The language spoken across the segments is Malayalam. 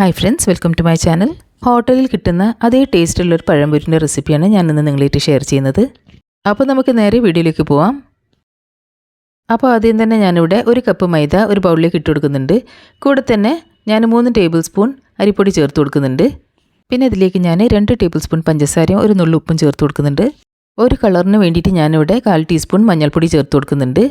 Hi friends welcome to my channel ഹോട്ടലിൽ കിട്ടുന്ന അതേ ടേസ്റ്റുള്ള ഒരു പഴംപൊരിന്റെ റെസിപ്പിയാണ് ഞാൻ ഇന്ന് നിങ്ങളായിട്ട് ഷെയർ ചെയ്യുന്നത്. അപ്പോൾ നമുക്ക് നേരെ വീഡിയോയിലേക്ക് പോവാം. അപ്പോൾ ആദ്യം തന്നെ ഞാനിവിടെ ഒരു കപ്പ് മൈദ ഒരു ബൗളിലേക്ക് ഇട്ട് കൊടുക്കുന്നുണ്ട്. കൂടെ തന്നെ ഞാൻ മൂന്ന് ടേബിൾ സ്പൂൺ അരിപ്പൊടി ചേർത്ത് കൊടുക്കുന്നുണ്ട്. പിന്നെ ഇതിലേക്ക് ഞാൻ രണ്ട് ടേബിൾ സ്പൂൺ പഞ്ചസാരയും ഒരു നുള്ളുപ്പും ചേർത്ത് കൊടുക്കുന്നുണ്ട്. ഒരു കളറിന് വേണ്ടിയിട്ട് ഞാനിവിടെ കാൽ ടീസ്പൂൺ മഞ്ഞൾപ്പൊടി ചേർത്ത് കൊടുക്കുന്നുണ്ട്.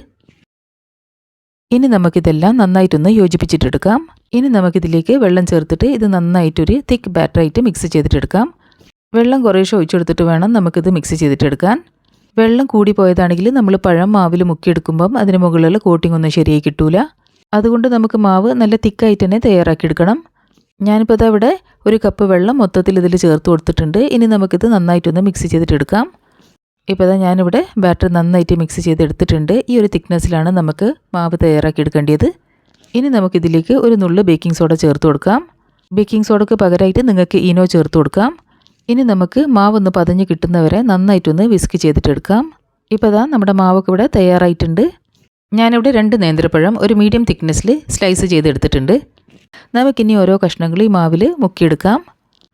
ഇനി നമുക്കിതെല്ലാം നന്നായിട്ടൊന്ന് യോജിപ്പിച്ചിട്ടെടുക്കാം. ഇനി നമുക്കിതിലേക്ക് വെള്ളം ചേർത്തിട്ട് ഇത് നന്നായിട്ടൊരു തിക്ക് ബാറ്ററായിട്ട് മിക്സ് ചെയ്തിട്ടെടുക്കാം. വെള്ളം കുറേശ്ശെ ഒഴിച്ചെടുത്തിട്ട് വേണം നമുക്കിത് മിക്സ് ചെയ്തിട്ടെടുക്കാൻ. വെള്ളം കൂടി പോയതാണെങ്കിൽ നമ്മൾ പഴം മാവിൽ മുക്കിയെടുക്കുമ്പം അതിന് മുകളിലുള്ള കോട്ടിംഗ് ഒന്നും ശരിയായി കിട്ടൂല. അതുകൊണ്ട് നമുക്ക് മാവ് നല്ല തിക്കായിട്ട് തന്നെ തയ്യാറാക്കിയെടുക്കണം. ഞാനിപ്പോൾ അതവിടെ ഒരു കപ്പ് വെള്ളം മൊത്തത്തിൽ ഇതിൽ ചേർത്ത് കൊടുത്തിട്ടുണ്ട്. ഇനി നമുക്കിത് നന്നായിട്ടൊന്ന് മിക്സ് ചെയ്തിട്ടെടുക്കാം. ഇപ്പോൾ ഇതാ ഞാനിവിടെ ബാറ്റർ നന്നായിട്ട് മിക്സ് ചെയ്തെടുത്തിട്ടുണ്ട്. ഈ ഒരു തിക്നെസ്സിലാണ് നമുക്ക് മാവ് തയ്യാറാക്കി എടുക്കേണ്ടത്. ഇനി നമുക്കിതിലേക്ക് ഒരു നുള്ളു ബേക്കിംഗ് സോഡ ചേർത്ത് കൊടുക്കാം. ബേക്കിംഗ് സോഡയ്ക്ക് പകരമായിട്ട് നിങ്ങൾക്ക് ഈനോ ചേർത്ത് കൊടുക്കാം. ഇനി നമുക്ക് മാവൊന്ന് പതഞ്ഞ് കിട്ടുന്നവരെ നന്നായിട്ടൊന്ന് വിസ്ക് ചെയ്തിട്ടെടുക്കാം. ഇപ്പോൾ ഇതാ നമ്മുടെ മാവൊക്കെ ഇവിടെ തയ്യാറായിട്ടുണ്ട്. ഞാനിവിടെ രണ്ട് നേന്ത്രപ്പഴം ഒരു മീഡിയം തിക്നെസ്സിൽ സ്ലൈസ് ചെയ്തെടുത്തിട്ടുണ്ട്. നമുക്കിനി ഓരോ കഷ്ണങ്ങൾ ഈ മാവിൽ മുക്കിയെടുക്കാം.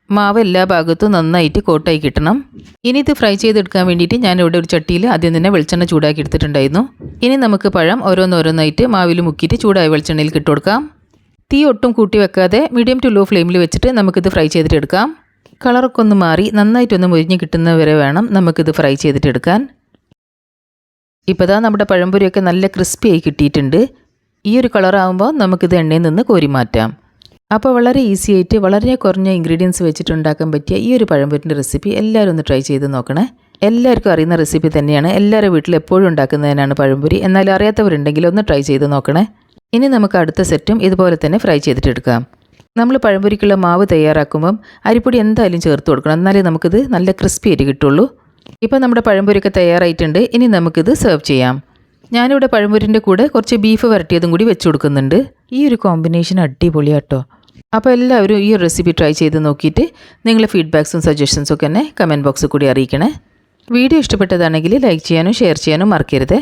മാവ് എല്ലാ ഭാഗത്തും നന്നായിട്ട് കോട്ടായി കിട്ടണം. ഇനി ഇത് ഫ്രൈ ചെയ്തെടുക്കാൻ വേണ്ടിയിട്ട് ഇവിടെ ഒരു ചട്ടിയിൽ ആദ്യം തന്നെ വെളിച്ചെണ്ണ ചൂടാക്കി എടുത്തിട്ടുണ്ടായിരുന്നു. ഇനി നമുക്ക് പഴം ഓരോന്നോരോന്നായിട്ട് മാവിൽ മുക്കിയിട്ട് ചൂടായ വെളിച്ചെണ്ണയിൽ ഇട്ട് കൊടുക്കാം തീ ഒട്ടും കൂട്ടി വെക്കാതെ മീഡിയം ടു ലോ ഫ്ലെയിമിൽ വെച്ചിട്ട് നമുക്കിത് ഫ്രൈ ചെയ്തിട്ടെടുക്കാം കളറൊക്കെ ഒന്ന് മാറി നന്നായിട്ടൊന്ന് മുരിഞ്ഞ് കിട്ടുന്നവരെ വേണം നമുക്കിത് ഫ്രൈ ചെയ്തിട്ടെടുക്കാൻ ഇപ്പോൾ ദാ നമ്മുടെ പഴംപൊരിയൊക്കെ നല്ല ക്രിസ്പി ആയി കിട്ടിയിട്ടുണ്ട്. ഈ ഒരു കളറാകുമ്പോൾ നമുക്കിത് എണ്ണയിൽ നിന്ന് കോരി മാറ്റാം. അപ്പോൾ വളരെ ഈസി ആയിട്ട് വളരെ കുറഞ്ഞ ഇൻഗ്രീഡിയൻസ് വെച്ചിട്ട് ഉണ്ടാക്കാൻ പറ്റിയ ഈ ഒരു പഴംപൊരിന്റെ റെസിപ്പി എല്ലാവരും ഒന്ന് ട്രൈ ചെയ്ത് നോക്കണേ. എല്ലാവർക്കും അറിയുന്ന റെസിപ്പി തന്നെയാണ്. എല്ലാവരുടെ വീട്ടിൽ എപ്പോഴും ഉണ്ടാക്കുന്നതിനാണ് പഴംപൊരി. എന്നാൽ അറിയാത്തവരുണ്ടെങ്കിൽ ഒന്ന് ട്രൈ ചെയ്ത് നോക്കണേ. ഇനി നമുക്ക് അടുത്ത സെറ്റും ഇതുപോലെ തന്നെ ഫ്രൈ ചെയ്തിട്ടെടുക്കാം. നമ്മൾ പഴംപൊരിക്കുള്ള മാവ് തയ്യാറാക്കുമ്പം അരിപ്പൊടി എന്തായാലും ചേർത്ത് കൊടുക്കണം. എന്നാലേ നമുക്കിത് നല്ല ക്രിസ്പി ആയിട്ട് കിട്ടുള്ളൂ. ഇപ്പോൾ നമ്മുടെ പഴംപൊരിയൊക്കെ തയ്യാറായിട്ടുണ്ട്. ഇനി നമുക്കിത് സെർവ് ചെയ്യാം. ഞാനിവിടെ പഴംപൊരിന്റെ കൂടെ കുറച്ച് ബീഫ് വരട്ടിയതും കൂടി വെച്ച് കൊടുക്കുന്നുണ്ട്. ഈ ഒരു കോമ്പിനേഷൻ അടിപൊളിയാട്ടോ. അപ്പോൾ എല്ലാവരും ഈ റെസിപ്പി ട്രൈ ചെയ്ത് നോക്കിയിട്ട് നിങ്ങളുടെ ഫീഡ്ബാക്സും സജഷൻസും ഒക്കെ എന്നെ കമന്റ് ബോക്സിൽ കൂടി അറിയിക്കണേ. വീഡിയോ ഇഷ്ടപ്പെട്ടതാണെങ്കിൽ ലൈക്ക് ചെയ്യാനും ഷെയർ ചെയ്യാനും മറക്കരുത്.